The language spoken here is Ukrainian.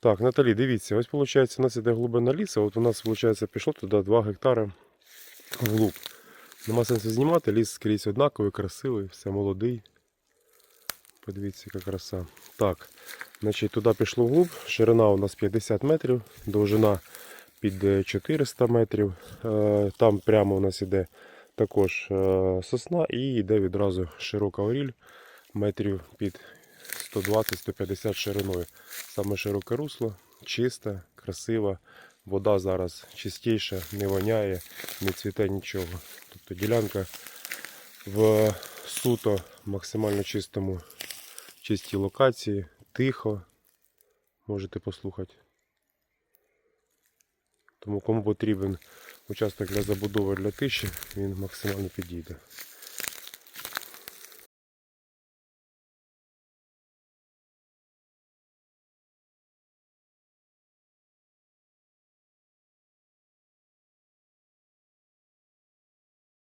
Так, Наталі, дивіться, ось виходить, у нас іде глибина лісу, от у нас виходить, пішло туди 2 гектари вглуб. Нема сенсу знімати, ліс скрізь однаковий, красивий, все молодий. Подивіться, яка краса. Так, значить туди пішло вглуб, ширина у нас 50 метрів, довжина під е, 400 метрів. Е, Там прямо у нас іде також е, сосна і йде відразу широка оріль метрів під 120-150 шириною. Саме широке русло, чисте, красива. Вода зараз чистіша, не воняє, не цвіте нічого. Тобто ділянка в суто максимально чистому, чистій локації, тихо. Можете послухати. Тому кому потрібен участок для забудови для тиші, він максимально підійде.